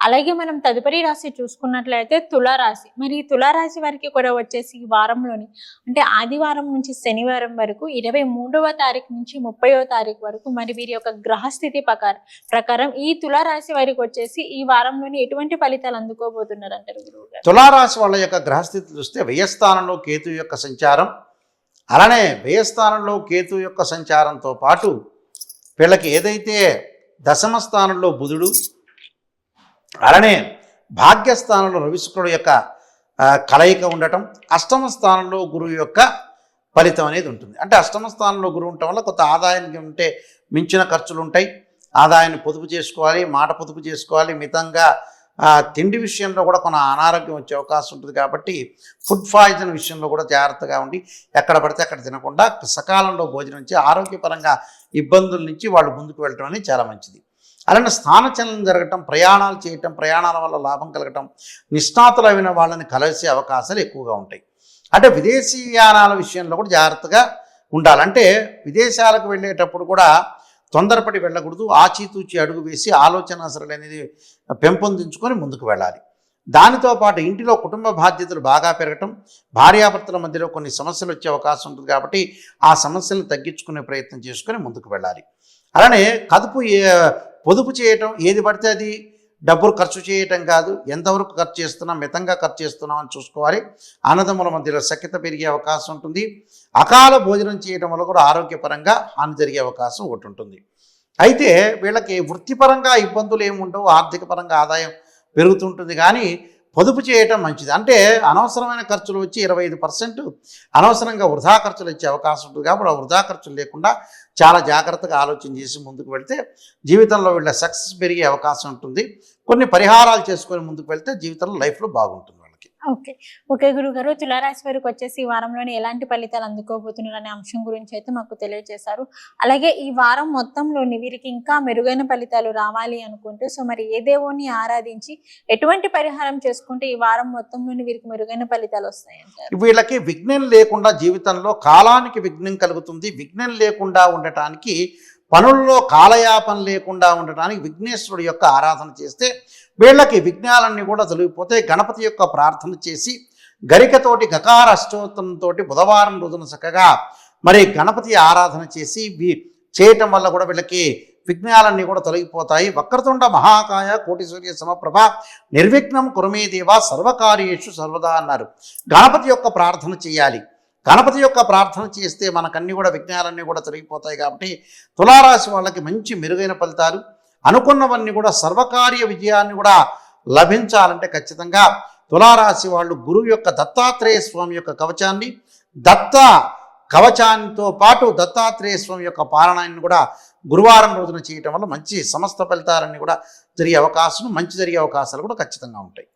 అలాగే మనం తదుపరి రాశి చూసుకున్నట్లయితే తులారాశి. మరి ఈ తులారాశి వారికి కూడా వచ్చేసి ఈ వారంలోని అంటే ఆదివారం నుంచి శనివారం వరకు ఇరవై మూడవ తారీఖు నుంచి ముప్పైవ తారీఖు వరకు మరి వీరి యొక్క గ్రహస్థితి ప్రకారం ప్రకారం ఈ తులారాశి వారికి వచ్చేసి ఈ వారంలోని ఎటువంటి ఫలితాలు అందుకోబోతున్నారు అంటారు గురువు తులారాశి వాళ్ళ యొక్క గ్రహస్థితి చూస్తే వ్యయస్థానంలో కేతు యొక్క సంచారం అలానే వ్యయస్థానంలో కేతు యొక్క సంచారంతో పాటు వీళ్ళకి ఏదైతే దశమ స్థానంలో బుధుడు అలానే భాగ్యస్థానంలో రవిశుక్రుడు యొక్క కలయిక ఉండటం అష్టమ స్థానంలో గురువు యొక్క ఫలితం అనేది ఉంటుంది. అంటే అష్టమ స్థానంలో గురువు ఉండటం వల్ల కొంత ఆదాయానికి ఉంటే మించిన ఖర్చులు ఉంటాయి. ఆదాయాన్ని పొదుపు చేసుకోవాలి మాట పొదుపు చేసుకోవాలి మితంగా తిండి విషయంలో కూడా కొన్ని అనారోగ్యం వచ్చే అవకాశం ఉంటుంది కాబట్టి ఫుడ్ పాయిజన్ విషయంలో కూడా జాగ్రత్తగా ఉండి ఎక్కడ పడితే అక్కడ తినకుండా సకాలంలో భోజనం చేసి ఆరోగ్యపరంగా ఇబ్బందుల నుంచి వాళ్ళు ముందుకు వెళ్ళటం అనేది చాలా మంచిది. అలానే స్థానచలనం జరగటం ప్రయాణాలు చేయటం ప్రయాణాల వల్ల లాభం కలగటం నిష్ణాతులైన వాళ్ళని కలిసే అవకాశాలు ఎక్కువగా ఉంటాయి. అంటే విదేశీ యానాల విషయంలో కూడా జాగ్రత్తగా ఉండాలంటే విదేశాలకు వెళ్ళేటప్పుడు కూడా తొందరపడి వెళ్ళకూడదు. ఆచితూచి అడుగు వేసి ఆలోచన అసలు అనేది పెంపొందించుకొని ముందుకు వెళ్ళాలి. దానితో పాటు ఇంటిలో కుటుంబ బాధ్యతలు బాగా పెరగటం భార్యాభర్తల మధ్యలో కొన్ని సమస్యలు వచ్చే అవకాశం ఉంటుంది కాబట్టి ఆ సమస్యలను తగ్గించుకునే ప్రయత్నం చేసుకొని ముందుకు వెళ్ళాలి. అలానే కదుపు పొదుపు చేయటం ఏది పడితే అది డబ్బులు ఖర్చు చేయటం కాదు. ఎంతవరకు ఖర్చు చేస్తున్నాం మితంగా ఖర్చు చేస్తున్నాం అని చూసుకోవాలి. ఆనందముల మధ్యలో సఖ్యత పెరిగే అవకాశం ఉంటుంది. అకాల భోజనం చేయడం వల్ల కూడా ఆరోగ్యపరంగా హాని జరిగే అవకాశం ఒకటి ఉంటుంది. అయితే వీళ్ళకి వృత్తిపరంగా ఇబ్బందులు ఏమి ఉండవు ఆర్థిక పరంగా ఆదాయం పెరుగుతుంటుంది. కానీ పొదుపు చేయటం మంచిది. అంటే అనవసరమైన ఖర్చులు వచ్చి ఇరవై ఐదు పర్సెంట్ అనవసరంగా వృధా ఖర్చులు వచ్చే అవకాశం ఉంటుంది కాబట్టి ఆ వృధా ఖర్చులు లేకుండా చాలా జాగ్రత్తగా ఆలోచన చేసి ముందుకు వెళ్తే జీవితంలో వీళ్ళ సక్సెస్ పెరిగే అవకాశం ఉంటుంది. కొన్ని పరిహారాలు చేసుకొని ముందుకు వెళ్తే జీవితంలో లైఫ్లో బాగుంటుంది. ఓకే. ఓకే గురువు గారు తులారాశి వారికి వచ్చేసి ఈ వారంలోని ఎలాంటి ఫలితాలు అందుకోబోతున్నారు అనే అంశం గురించి అయితే మాకు తెలియజేశారు. అలాగే ఈ వారం మొత్తంలోని వీరికి ఇంకా మెరుగైన ఫలితాలు రావాలి అనుకుంటే సో మరి ఏ దేవుని ఆరాధించి ఎటువంటి పరిహారం చేసుకుంటే ఈ వారం మొత్తంలోని వీరికి మెరుగైన ఫలితాలు వస్తాయంటారు? వీళ్ళకి విఘ్నం లేకుండా జీవితంలో కాలానికి విఘ్నం కలుగుతుంది. విఘ్నం లేకుండా ఉండటానికి పనుల్లో కాలయాపన లేకుండా ఉండటానికి విఘ్నేశ్వరుడు యొక్క ఆరాధన చేస్తే వీళ్ళకి విఘ్నాలన్నీ కూడా తొలగిపోతాయి. గణపతి యొక్క ప్రార్థన చేసి గరికతోటి గకార అష్టోత్తరంతో బుధవారం రోజున చక్కగా మరి గణపతి ఆరాధన చేసి చేయటం వల్ల కూడా వీళ్ళకి విఘ్నాలన్నీ కూడా తొలగిపోతాయి. వక్రతుండ మహాకాయ కోటి సూర్య సమప్రభ నిర్విఘ్నం కురమే సర్వకార్యేషు సర్వదా అన్నారు. గణపతి యొక్క ప్రార్థన చేయాలి. గణపతి యొక్క ప్రార్థన చేస్తే మనకన్నీ కూడా విఘ్నాలన్నీ కూడా తొలగిపోతాయి కాబట్టి తులారాశి వాళ్ళకి మంచి మెరుగైన ఫలితాలు. అనుకున్నవన్నీ కూడా సర్వకార్య విజయాన్ని కూడా లభించాలంటే ఖచ్చితంగా తులారాశి వాళ్ళు గురువు యొక్క దత్తాత్రేయ స్వామి యొక్క కవచాన్ని దత్త కవచాన్నితో పాటు దత్తాత్రేయ స్వామి యొక్క పారాయణాన్ని కూడా గురువారం రోజున చేయటం వల్ల మంచి సమస్త ఫలితాలన్నీ కూడా జరిగే అవకాశం మంచి జరిగే అవకాశాలు కూడా ఖచ్చితంగా ఉంటాయి.